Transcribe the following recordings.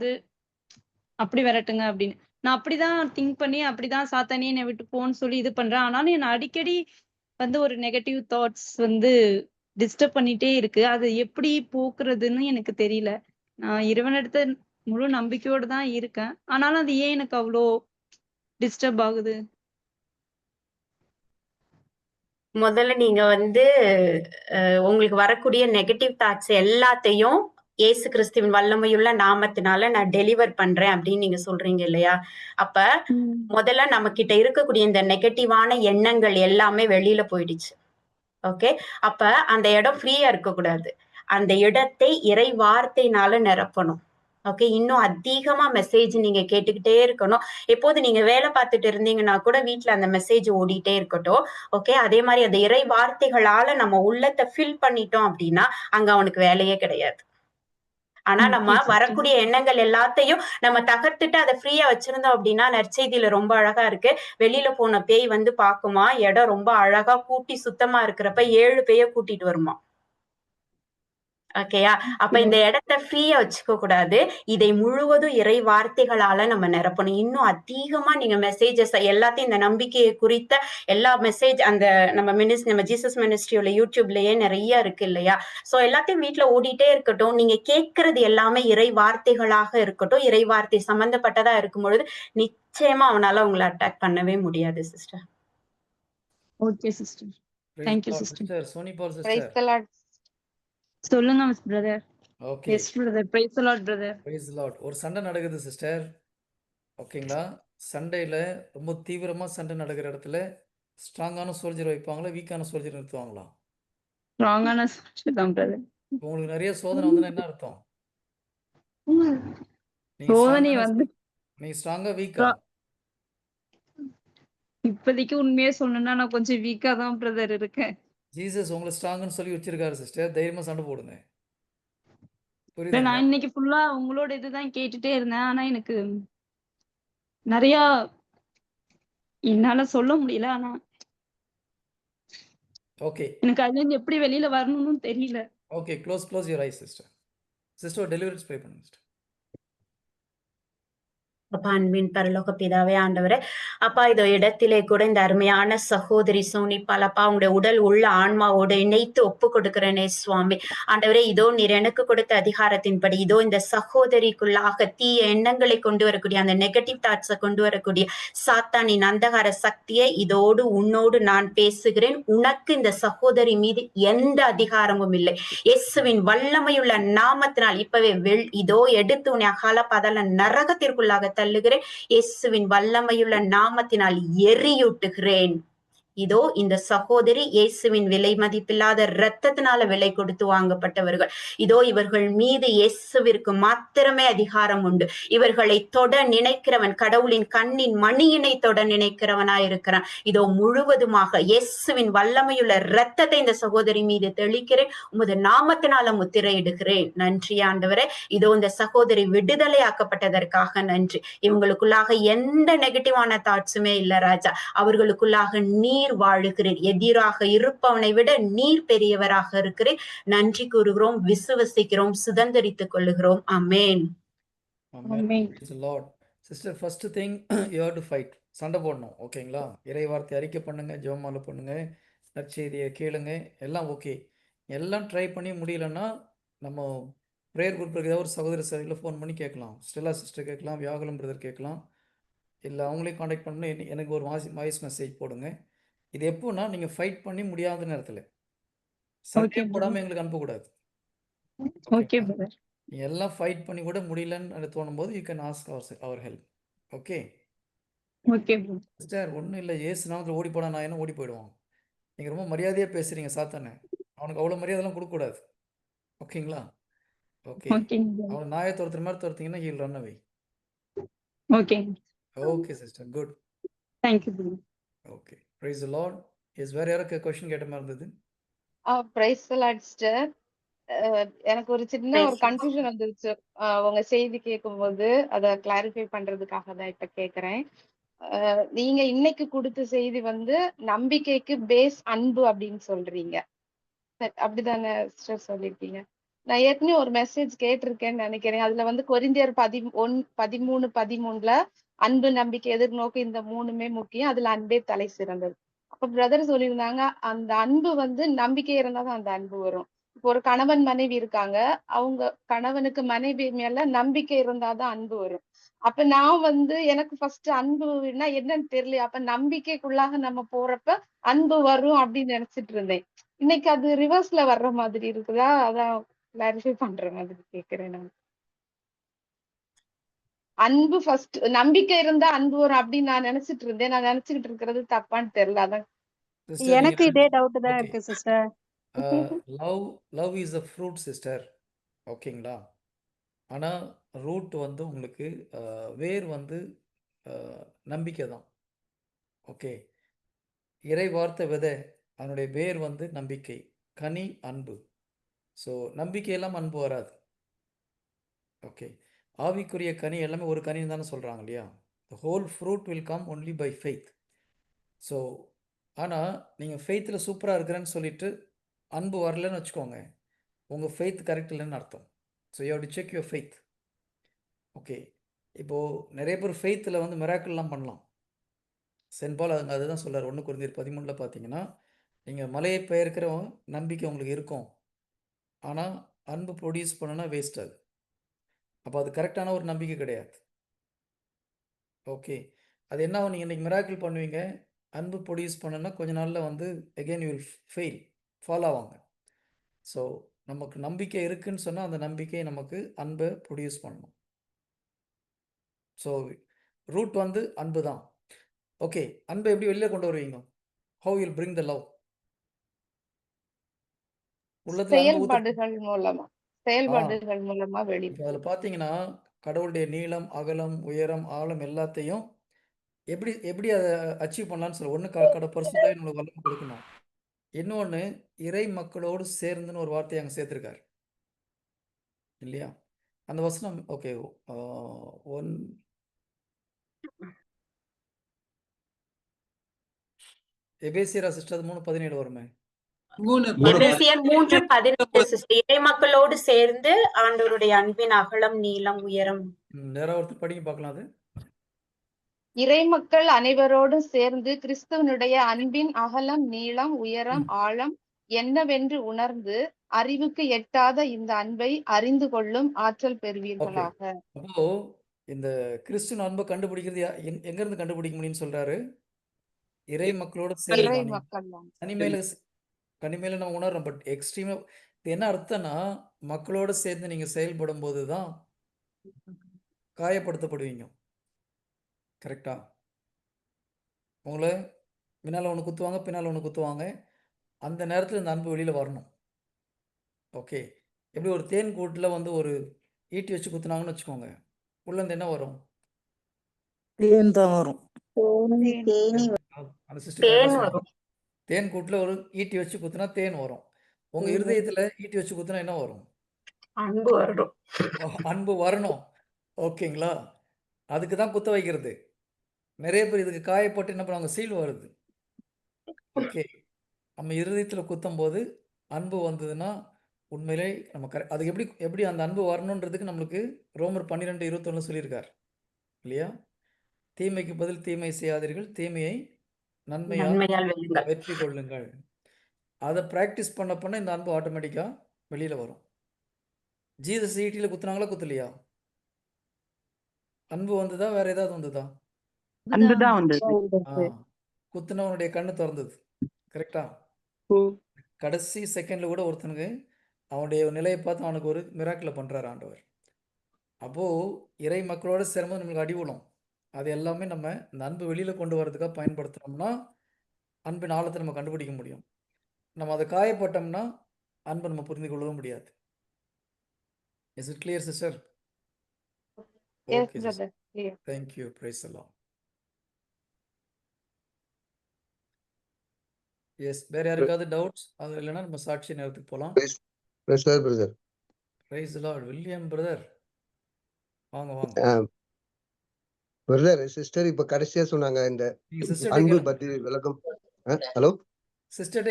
வந்து அப்படி விரட்டுங்க அப்படின்னு. நான் அப்படிதான் திங்க் பண்ணி அப்படிதான் சாத்தானே என்னை விட்டு போன்னு சொல்லி இது பண்றேன். ஆனாலும் என்ன அடிக்கடி வந்து ஒரு நெகட்டிவ் தாட்ஸ் வந்து டிஸ்டர்ப் பண்ணிட்டே இருக்கு. அது எப்படி போக்குறதுன்னு எனக்கு தெரியல. நான் இறைவனிடத்த முழு நம்பிக்கையோடு தான் இருக்கேன். ஆனாலும் அது ஏன் எனக்கு அவ்வளோ டிஸ்டர்ப் ஆகுது? முதல்ல நீங்க வந்து உங்களுக்கு வரக்கூடிய நெகட்டிவ் தாட்ஸ் எல்லாத்தையும் இயேசு கிறிஸ்துவின் வல்லமையுள்ள நாமத்தினால நான் டெலிவர் பண்றேன் அப்படின்னு நீங்க சொல்றீங்க இல்லையா? அப்ப. முதல்ல நம்மகிட்ட இருக்கக்கூடிய இந்த நெகட்டிவான எண்ணங்கள் எல்லாமே வெளியில போயிடுச்சு. ஓகே. அப்ப அந்த இடம் ஃப்ரீயா இருக்கக்கூடாது. அந்த இடத்தை இறை வார்த்தையினால நிரப்பணும். ஓகே. இன்னும் அதிகமா மெசேஜ் நீங்க கேட்டுக்கிட்டே இருக்கணும். எப்போது நீங்க வேலை பார்த்துட்டு இருந்தீங்கன்னா கூட வீட்ல அந்த மெசேஜ் ஓடிட்டே இருக்கட்டும். ஓகே. அதே மாரி அந்த இறை வார்த்தைகளால நம்ம உள்ளத்த ஃபில் பண்ணிட்டோம் அப்படின்னா, அங்க அவனுக்கு வேலையே கிடையாது. ஆனா. நம்ம. வரக்கூடிய எண்ணங்கள் எல்லாத்தையும் நம்ம தகர்த்துட்டு அத ஃப்ரீயா வச்சிருந்தோம் அப்படின்னா, நற்செய்தியில ரொம்ப அழகா இருக்கு. வெளியில போன பேய் வந்து பாக்குமாம், இடம் ரொம்ப அழகா கூட்டி சுத்தமா இருக்கிறப்ப 7 பேய கூட்டிட்டு வருமாம். ஓகேயா? அப்ப இந்த இடத்த ஃப்ரீயா வச்சுக்க கூடாது. இதை முழுவதும் இறை வார்த்தைகளால நம்ம நிரப்பணும். இன்னும் அதிகமா நீங்க மெசேஜஸ் எல்லாத்தையும் இந்த நம்பிக்கையை குறித்த எல்லா மெசேஜ் அந்த நம்ம மினிஸ் நம்ம ஜீசஸ் மினிஸ்ட்ரியோட யூடியூப்லயே நெறைய இருக்கு இல்லையா? சோ எல்லாத்தையும் வீட்ல ஓடிட்டே இருக்கட்டும். நீங்க கேட்கிறது எல்லாமே இறை வார்த்தைகளாக இருக்கட்டும். இறை வார்த்தை சம்பந்தப்பட்டதா இருக்கும் பொழுது, நிச்சயமா அவனால உங்கள அட்டாக் பண்ணவே முடியாது sister. Okay sister. Praise thank you Lord sister. Sony Paul praise sister. The. சொல்லுங்க miss brother. Okay. Yes brother. Praise the Lord brother. Praise Lord. ஒரு சண்டை நடக்குது சிஸ்டர். ஓகேங்களா? சண்டையில ரொம்ப தீவிரமா சண்டை நடக்கிற இடத்துல ஸ்ட்ராங்கான சோல்ஜர் வைப்பாங்களா? வீக்கான சோல்ஜர் நிறுத்துவாங்களா? ஸ்ட்ராங்கான சோல்ஜர் தான் பிரதர். உங்களுக்கு நெறைய சோதனை வந்ததுன்னா என்ன அர்த்தம்? சோதனை வந்து நீங்க ஸ்ட்ராங்கா வீக்கா? இப்போதைக்கு உண்மையே சொல்லணும்னா நான் கொஞ்சம் வீக்கா தான் பிரதர் இருக்கேன். ஜீசஸ் உங்கள ஸ்ட்ராங்ன்னு சொல்லி வச்சிருக்காரு சிஸ்டர். தைரியமா சண்டை போடுங்க. புரியுதுங்களா? நான் இன்னைக்கு ஃபுல்லா உங்களோட இதுதான் கேட்டுட்டே இருந்தேன். ஆனா எனக்கு நெறையா என்னால சொல்ல முடியல. ஆனா ஓகே. எனக்கு அதுலேருந்து எப்படி வெளியில வரணும்னு தெரியல. Okay. Close close your eyes sister. Sister deliverance pray பண்ணுங்க சிஸ்டர். அப்பா அன்பின் பரலோக பிதாவே ஆண்டவரே. அப்பா இதோ இடத்திலே கூட இந்த அருமையான சகோதரி சோனிப்பால் அப்பா உங்களுடைய உடல் உள்ள ஆன்மாவோடு இணைத்து ஒப்பு கொடுக்கிறேனே சுவாமி. ஆண்டவரே இதோ நீர் எனக்கு கொடுத்த அதிகாரத்தின்படி இதோ இந்த சகோதரிக்குள்ளாக தீய எண்ணங்களை கொண்டு வரக்கூடிய அந்த நெகட்டிவ் தாட்ஸை கொண்டு வரக்கூடிய சாத்தானின் அந்தகார சக்தியை இதோடு உன்னோடு நான் பேசுகிறேன். உனக்கு இந்த சகோதரி மீது எந்த அதிகாரமும் இல்லை. இயேசுவின் வல்லமையுள்ள நாமத்தினால் இப்பவே வெள் இதோ எடுத்து உன்னை அகால பதல நரகத்திற்குள்ளாக தள்ளுகிறேன். இயேசுவின் வல்லமையுள்ள நாமத்தினால் எரியூட்டுகிறேன். இதோ இந்த சகோதரி இயேசுவின் விலை மதிப்பில்லாத இரத்தத்தினால விலை கொடுத்து வாங்கப்பட்டவர்கள். இதோ இவர்கள் மீது இயேசுவிற்கு மாத்திரமே அதிகாரம் உண்டு. இவர்களை தொட நினைக்கிறவன் கடவுளின் கண்ணின் மணியினை தொட நினைக்கிறவனாயிருக்கிறான் இதோ முழுவதுமாக இயேசுவின் வல்லமையுள்ள இரத்தத்தை இந்த சகோதரி மீது தெளிக்கிறேன். உமது நாமத்தினால முத்திரையிடுகிறேன். நன்றி ஆண்டவரே. இதோ இந்த சகோதரி விடுதலை ஆக்கப்பட்டதற்காக நன்றி. இவங்களுக்குள்ளாக எந்த நெகட்டிவான தாட்ஸுமே இல்ல ராஜா. அவர்களுக்குள்ளாக நீ நீர் வாழுகிறீர் எதிராக இருப்பவனை விட நீர் பெரியவராக இருக்கிறீர் நன்றி கூறுகிறோம் விசுவசிக்கிறோம் சுதந்திரித்துக் கொள்ளுகிறோம் அமேன். Sister first thing you have to fight. சண்டை போடணும். ஓகேங்களா? இறை வார்த்தை அறிக்கை பண்ணுங்க, ஜெபமாலை பண்ணுங்க, நற்செய்தியை கேளுங்க. எல்லாம் ஓகே. எல்லாம் ட்ரை பண்ணி முடியலன்னா, நம்ம பிரேயர் இருக்க ஏதாவது ஒரு சகோதர சகோதரிகள ஃபோன் பண்ணி கேட்கலாம். ஸ்டெல்லா சிஸ்டர் கேட்கலாம், வியாகுலம் பிரதர் கேட்கலாம். இல்ல அவங்களையும் கான்டாக்ட் பண்ணி என எனக்கு ஒரு வாய்ஸ் வாய்ஸ் மெசேஜ் போடுங்க. இது எப்போன்னா, நீங்க ஃபைட் பண்ணி முடியாத நேரத்துல. ஓகே போடாம. எங்களுக்கு அனுப்பக்கூடாது. ஓகே? பிரதர். எல்லாம் ஃபைட் பண்ணி கூட முடியலன்னு தோணும்போது, you can ask our our help. Okay. Okay brother. Sister ஒண்ணும் இல்ல. இயேசு நாமத்துல ஓடி போடா நான் என்ன ஓடி போயிடுவான். நீங்க ரொம்ப மரியாதையா பேசுறீங்க சாத்தான. அவனுக்கு அவ்வளவு மரியாதைலாம் கொடுக்கக்கூடாது. ஓகேங்களா? ஓகே. அவன நாய துரத்துற மாரி துரத்தீங்கன்னா, ஹி வில் ரன் அவே. ஓகேங்க. Okay sister. Good. Thank you brother. Okay. Praise Lord. Yes வேற யாராவது கொஸ்டின் கேட்ட மாரி இருந்தது? ஆ பிரைஸ் லார்ட் சிஸ்டர். எனக்கு ஒரு சின்ன ஒரு. கன்ஃப்யூஷன் வந்துருச்சு. உங்க செய்தி கேட்கும்போது, அத கிளாரிஃபை பண்றதுக்காக தான் இப்ப கேட்கிறேன். அ நீங்க இன்னைக்கு குடுத்த செய்தி வந்து நம்பிக்கைக்கு பேஸ் அன்பு அப்படின்னு சொல்றீங்க. அப்படிதானே சிஸ்டர் சொல்லியிருக்கீங்க? நான் ஏற்கனவே ஒரு மெசேஜ் கேட்டிருக்கேன்னு நினைக்கிறேன் அதுல வந்து கொரிந்தியர் பதி ஒன் பதிமூணு பதிமூணுல அன்பு நம்பிக்கை எதிர்நோக்கு இந்த மூணுமே முக்கியம். அதுல அன்பே தலை சிறந்தது. அப்ப பிரதர் சொல்லியிருந்தாங்க அந்த அன்பு வந்து நம்பிக்கை இருந்தாதான் அந்த அன்பு வரும். இப்போ ஒரு கணவன் மனைவி இருக்காங்க அவங்க கணவனுக்கு மனைவி மேல நம்பிக்கை இருந்தாதான் அன்பு வரும். அப்ப நான் வந்து எனக்கு ஃபர்ஸ்ட் அன்புனா என்னன்னு தெரியல அப்ப நம்பிக்கைக்குள்ளாக நம்ம போறப்ப அன்பு வரும் அப்படின்னு நினைச்சிட்டு இருந்தேன். இன்னைக்கு அது ரிவர்ஸ்ல வர்ற மாதிரி இருக்குதா? அதான் கிளாரிஃபை பண்ற மாதிரி கேக்குறேன் நான். அன்பு ஃபர்ஸ்ட் நம்பிக்கை இருந்தா அன்பு வரும் அப்படின்னு நான் நினைச்சிட்டு இருந்தேன். நான் நினைச்சுக்கிட்டு இருக்கிறது தப்பான்னு தெரியல. அதான். சிஸ்டர் எனக்கு இதே டவுட் தான் இருக்கு sister love love is a fruit sister ஓகேங்களா ஆனால் ரூட் வந்து உங்களுக்கு அஹ், வேர் வந்து அஹ், நம்பிக்கை தான். ஓகே இறை வார்த்தை விதை அதனுடைய வேர் வந்து நம்பிக்கை. கனி அன்பு. ஸோ நம்பிக்கை எல்லாம் அன்பு வராது. ஓகே ஆவிக்குரிய கனி எல்லாமே ஒரு கனின்னு தானே சொல்கிறாங்க இல்லையா? The whole fruit will come only by faith so ஆனால் நீங்கள் ஃபெய்த்தில் சூப்பராக இருக்கிறேன்னு சொல்லிட்டு அன்பு வரலன்னு வச்சுக்கோங்க. உங்கள் ஃபெய்த் கரெக்ட் இல்லைன்னு அர்த்தம். So you to check your faith okay இப்போது நிறைய பேர் ஃபெய்த்தில் வந்து மிராக்கிள்லாம் பண்ணலாம். சென்பால் அங்கே அதுதான் சொல்கிறார் ஒன்று குறைந்தர் பதிமூணில் பார்த்தீங்கன்னா நீங்கள் மலையை பெயர்க்கிற நம்பிக்கை உங்களுக்கு இருக்கும். ஆனால் அன்பு ப்ரொடியூஸ் பண்ணனா வேஸ்ட் அது அப்போ அது கரெக்டான ஒரு நம்பிக்கை கிடையாது. ஓகே அது என்ன நீங்கள் இன்றைக்கி மிராக்கிள் பண்ணுவீங்க. அன்பு ப்ரொடியூஸ் பண்ணுன்னா கொஞ்ச நாளில் வந்து again you will fail follow ஆவாங்க. ஸோ நமக்கு நம்பிக்கை இருக்குன்னு சொன்னால் அந்த நம்பிக்கையை நமக்கு அன்பை ப்ரொடியூஸ் பண்ணணும் ஸோ ரூட் வந்து அன்பு தான். ஓகே அன்பை எப்படி வெளியில் கொண்டு வருவீங்க? How will bring the love உள்ளது மூலமா. செயல்பாடுகள் மூலமா வெளிப்படும் அதில் பார்த்தீங்கன்னா கடவுளுடைய நீளம் அகலம் உயரம் ஆழம் எல்லாத்தையும் எப்படி எப்படி அதை அச்சீவ் பண்ணலாம்னு சொல்ல. ஒன்று க கடை பரிசுத்தாய் நம்மளுக்கு வல்லமை கொடுக்கணும். இன்னொன்று இறை மக்களோடு சேர்ந்துன்னு ஒரு வார்த்தையை அங்கே சேர்த்துருக்காரு. இல்லையா? அந்த வசனம் ஓகே ஒன் எபேசியரா சிஸ்டர் மூணு பதினேழு வருமே. மூன்று பதினெட்டு சிஸ்டர். இறை மக்களோடு சேர்ந்து ஆண்டவருடைய அன்பின் அகலம் நீளம் உயரம். படிங்க பார்க்கலாம் அது. இறை மக்கள் அனைவரோடும் சேர்ந்து கிறிஸ்துவனுடைய அன்பின் அகலம் நீளம் உயரம் ஆழம் என்னவென்று உணர்ந்து அறிவுக்கு எட்டாத இந்த அன்பை அறிந்து கொள்ளும் ஆற்றல் பெறுவீர்களாக. அப்போ இந்த கிறிஸ்துவ அன்பை கண்டுபிடிக்கிறது எங்க- இருந்து கண்டுபிடிக்க முடியும்னு சொல்றாரு? இறை மக்களோட. தனிமையில தனிமையில நம்ம உணர்றோம். பட் எக்ஸ்ட்ரீமா இது என்ன அர்த்தம்னா மக்களோட சேர்ந்து நீங்க செயல்படும் போது தான் காயப்படுத்தப்படுவீங்க. கரெக்டா உங்களை முன்னால் ஒன்று குத்துவாங்க பின்னால் ஒன்று குத்துவாங்க. அந்த நேரத்தில் இந்த அன்பு வெளியில் வரணும். ஓகே. எப்படி ஒரு தேன் கூட்டில் வந்து ஒரு ஈட்டி வச்சு குத்துனாங்கன்னு வச்சுக்கோங்க. உள்ளேருந்து என்ன வரும்? தேன் தான் வரும். தேனி அந்த சிஸ்டர் தேன் கூட்டில் ஒரு ஈட்டி வச்சு குத்துனா தேன் வரும். உங்க. இருதயத்துல ஈட்டி வச்சு குத்துனா என்ன வரும்? அன்பு வரணும். அன்பு வரணும். ஓகேங்களா? அதுக்கு தான் குத்த வைக்கிறது. நிறைய பேர் இதுக்கு காயப்பட்டு என்ன பண்ணுவாங்க? சீல் வருது. ஓகே. நம்ம இருதயத்துல குத்தும் போது அன்பு வந்ததுன்னா உண்மையிலே நம்ம கரெ அதுக்கு எப்படி எப்படி அந்த அன்பு வரணுன்றதுக்கு நம்மளுக்கு ரோமர் பன்னிரெண்டு இருபத்தொன்னு சொல்லியிருக்கார். இல்லையா? தீமைக்கு பதில் தீமை செய்யாதீர்கள். தீமையை நன்மையால் வெற்றி கொள்ளுங்கள். அதை ப்ராக்டிஸ் பண்ண பண்ண இந்த அன்பு ஆட்டோமேட்டிக்காக வெளியில் வரும். ஜீசஸ் ஈட்டியில் குத்துனாங்களா குத்தலையா? அன்பு வந்ததா வேற ஏதாவது வந்ததா? குத்துனவனுடைய கண்ணு திறந்தது. கரெக்டா கடைசி செகண்ட்ல கூட ஒருத்தனுக்கு அவனுடைய நிலையை பார்த்து அவனுக்கு ஒரு மிராக்கில் பண்றாரு ஆண்டவர். அப்போ இறை மக்களோட சேரும்போது நம்மளுக்கு அடி விழும். அது எல்லாமே நம்ம இந்த அன்பு வெளியில கொண்டு வரதுக்காக பயன்படுத்தினோம்னா அன்பின் ஆழத்தை நம்ம கண்டுபிடிக்க முடியும். நம்ம அதை காயப்பட்டோம்னா அன்பை நம்ம புரிந்து கொள்ளவும் முடியாது. Is it clear sister Yes, okay brother. Clear. Thank you praise எல்லாம் எஸ் வேற யாருக்காவது டவுட்ஸ் அது இல்லைன்னா நம்ம சாட்சி நேரத்துக்கு போகலாம் brother praise Lord William brother வாங்க வாங்க. பிரதர் சிஸ்டர் இப்ப கடைசியா சொன்னாங்க இந்த அன்பு பத்தி விளக்கம். ஹலோ சிஸ்டர்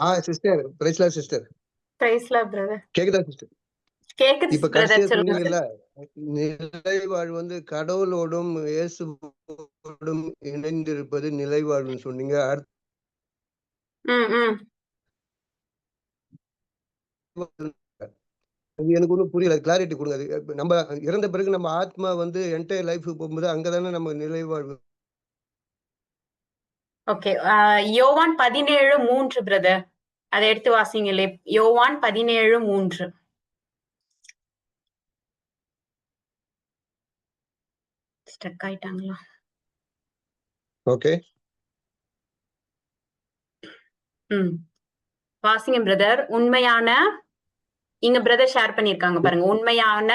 ஆ சிஸ்டர் பிரைஸ்லா சிஸ்டர் பிரைஸ்லா பிரதர் கேக்குதா சிஸ்டர் கேக்குது இப்ப பிரதர் கடைசியா சொன்னீங்கல்ல நிலைவாழ்வு வந்து கடவுளோடும் இயேசுவோடும் இணைந்திருப்பது நிலைவாழ்வுன்னு சொன்னீங்க. அடுத்து ம் ம். அது எனக்கு ஒன்றும் புரியல கிளாரிட்டி கொடுங்க. நம்ம இறந்த பிறகு நம்ம ஆத்மா வந்து என்டையர் லைஃப் போகும்போது அங்கதானே நம்ம நிலைவாழ்வு ஓகே யோவான் பதினேழு மூன்று பிரதர் அதை எடுத்து வாசிங்களே யோவான் பதினேழு மூன்று. ஸ்டக் ஆயிட்டாங்களா? ஓகே ம். வாசிங்க பிரதர் உண்மையான இங்க பிரதர் ஷேர் பண்ணிருக்காங்க பாருங்க. உண்மையான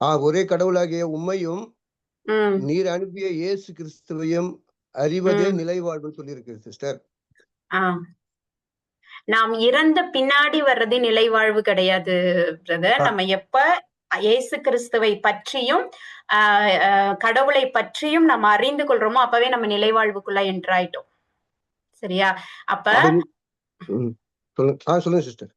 ஆ ஒரே கடவுளாகிய உம்மையும் ம். நீர் அனுப்பிய இயேசு கிறிஸ்துவையும் அறிவதே. நிலைவாழ்வுன்னு சொல்லியிருக்கு சிஸ்டர் நாம் இறந்த பின்னாடி வர்றது நிலைவாழ்வு கிடையாது பிரதர். நம்ம எப்ப இயேசு கிறிஸ்துவை பற்றியும் கடவுளை பற்றியும் நம்ம அறிந்து கொள்றோமோ அப்பவே நம்ம நிலைவாழ்வுக்குள்ள என்ட்ராயிட்டோம் சரியா? அப்ப சொல்லுங்க. சிஸ்டர்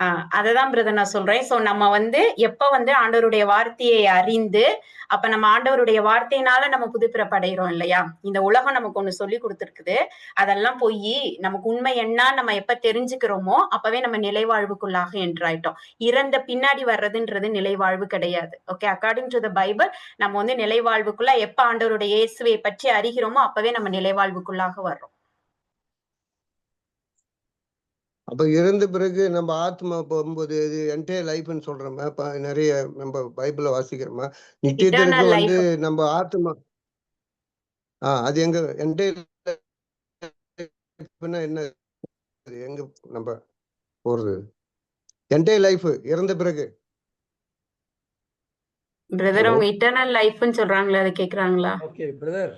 ஆஹ் அததான் பிரதர் நான் சொல்றேன். சோ நம்ம வந்து எப்ப வந்து ஆண்டவருடைய வார்த்தையை அறிந்து அப்ப நம்ம ஆண்டவருடைய வார்த்தையினால நம்ம புதுப்பிறப்படைகிறோம் இல்லையா? இந்த உலகம் நமக்கு ஒண்ணு சொல்லி கொடுத்துருக்குது. அதெல்லாம் போய் நமக்கு உண்மை என்ன நம்ம எப்ப தெரிஞ்சுக்கிறோமோ அப்பவே நம்ம நிலைவாழ்வுக்குள்ளாக என்றாயிட்டோம். இறந்த பின்னாடி வர்றதுன்றது நிலைவாழ்வு கிடையாது. Okay according to the Bible நம்ம வந்து நிலைவாழ்வுக்குள்ள எப்ப ஆண்டவருடைய இயேசுவை பற்றி அறிகிறோமோ அப்பவே நம்ம நிலைவாழ்வுக்குள்ளாக வர்றோம். அப்ப இறந்த பிறகு நம்ம ஆத்மா போகும்போது இது என்டையர் லைஃப்னு சொல்றோமா? இப்ப நிறைய நம்ம பைபிள வாசிக்கிறோமா? நித்தியத்திற்கு வந்து. நம்ம ஆத்மா ஆ அது எங்க என்டையர் என்ன? அது எங்க நம்ம போறது? என்டையர் லைஃப் இறந்த பிறகு. பிரதர்? அவங்க இட்டர்னல் லைஃப்னு சொல்றாங்களே அதை கேக்குறாங்களா? ஓகே பிரதர்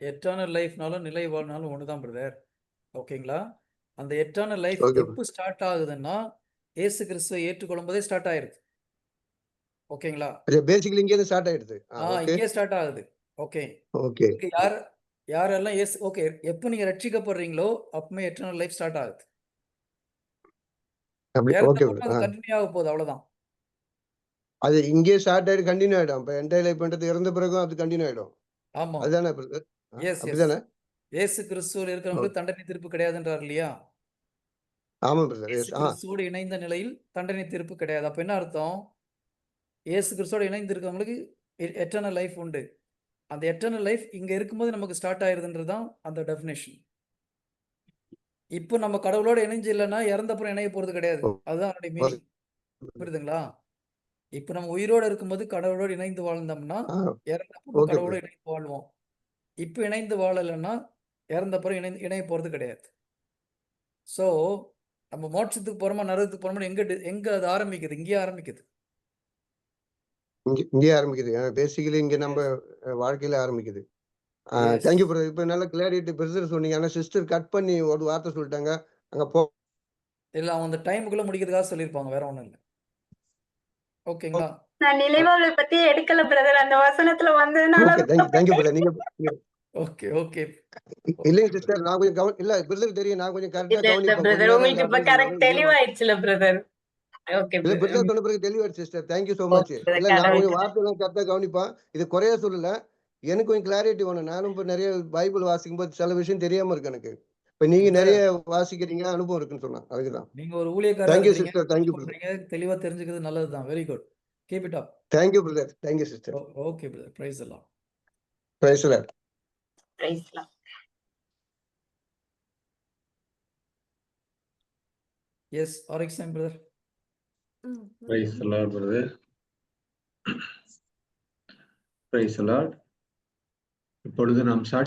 எட்டர்னல் லைஃப்னாலும் நிலை வாழ்னாலும் ஒன்று தான் பிரதர் ஓகேங்களா அந்த எட்டர்னல் லைஃப். எப்போ ஸ்டார்ட் ஆகுதுன்னா இயேசு கிறிஸ்துவை ஏற்றுக்கொள்ளும் போதே ஸ்டார்ட் ஆயிருது ஓகேங்களா பேசிக்கலி இங்கே ஸ்டார்ட் ஆயிடுது. ஆ இங்கே ஸ்டார்ட் ஆகுது. ஓகே ஓகே யார் யாரெல்லாம் இயேசு ஓகே எப்போ நீங்க ரட்சிக்கப்படுறீங்களோ அப்பவுமே எட்டர்னல் லைஃப் ஸ்டார்ட் ஆகுது. கண்டினியூ ஆக போகுது அவ்வளவுதான். அது இங்கே ஸ்டார்ட் ஆயிடு கண்டினியூ ஆயிடும். இப்ப என்டையர் லைஃப் பண்றது இறந்த பிறகும் அது கண்டினியூ ஆயிடும். ஆமா. அதுதானே எஸ் அப்படிதானே? இயேசு கிறிஸ்துவில் இருக்கிறவங்களுக்கு தண்டனை தீர்ப்பு கிடையாதுன்றார் இல்லையா? ஆமா கிறிஸ்துவோடு இணைந்த நிலையில் தண்டனை தீர்ப்பு கிடையாது. அப்ப என்ன அர்த்தம்? இயேசு கிறிஸ்துவோடு இணைந்து இருக்கவங்களுக்கு எட்டர்னல் லைஃப் உண்டு. அந்த எட்டர்னல் லைஃப் இங்க இருக்கும்போது நமக்கு ஸ்டார்ட் ஆயிருதுன்றது தான் அந்த டெஃபினேஷன் இப்போ நம்ம கடவுளோட இணைஞ்சு இல்லைன்னா இறந்தப்புறம் இணைய போறது கிடையாது. அதுதான் அதனுடைய மீனிங் புரியுதுங்களா? இப்போ நம்ம உயிரோட இருக்கும்போது கடவுளோடு இணைந்து வாழ்ந்தோம்னா ஆ. இறந்தப்போ ஓகே கடவுளோட இணைந்து வாழ்வோம். இப்போ இணைந்து வாழலைன்னா இறந்தப்புறம் இணைந்து இணைய போறது கிடையாது. ஸோ நம்ம மோட்சத்துக்கு போறோமா நரகத்துக்கு போறோமா எங்க எங்க அது ஆரம்பிக்குது? இங்கேயே ஆரம்பிக்குது. இங்க இங்கே ஆரம்பிக்குது. பேசிக்கலி இங்க நம்ம வாழ்க்கையில ஆரம்பிக்குது. தேங்க்யூ பிரதர் இப்போ நல்ல கிளாரிட்டி பிரதர் சொன்னீங்க. ஆனா சிஸ்டர் கட் பண்ணி ஒரு வார்த்தை சொல்லிட்டாங்க. அங்க போ இல்ல அவங்க அந்த டைமுக்குள்ள முடிக்கிறதுக்காக சொல்லியிருப்பாங்க. வேற ஒண்ணும் இல்லை. ஓகேங்களா? நான் நிலைவாழ்வை பத்தி எடுக்கல பிரதர் அந்த வசனத்துல வந்ததுனால தேங்க்யூ பிரதர் நீங்க- ஓகே ஓகே. இல்லைங்க சிஸ்டர் நான் கொஞ்சம் கவனி இல்ல பிரதர் தெரியும். நான் கொஞ்சம் கரெக்டா இல்ல இல்ல கவனிப்பேன். பிரதர் உங்களுக்கு இப்ப கரெக்ட் தெளிவாயிடுச்சுல பிரதர் ஓகே இல்ல பிரதர் சொன்ன பிறகு தெளிவாயிடுச்சு sister thank you so much Okay, இல்ல நான் கொஞ்சம் வார்த்தை எல்லாம் கரெக்டா கவனிப்பேன். இது குறைய சொல்லல. எனக்கு கொஞ்சம் கிளாரிட்டி வேணும். நானும் இப்போ நிறைய பைபிள் வாசிக்கும் போது சில விஷயம் தெரியாம இருக்கு எனக்கு. இப்ப நீங்க. நிறைய வாசிக்கிறீங்க அனுபவம் இருக்குன்னு சொன்னேன் அதுக்குதான். நீங்க ஒரு ஊழியக்காரா தேங்க்யூ இருக்கிறீங்க. சிஸ்டர் பிரதர் பண்றீங்க தெளிவா தெரிஞ்சுக்கிறது நல்லதுதான். Very good keep it up thank you brother thank you sister okay brother praise எல்லாம் பிரைஸ்ல பிரைஸ்லாம் S R exam brother Lord, brother. Praise the Lord. இப்பொழுது நாம் சாட்சி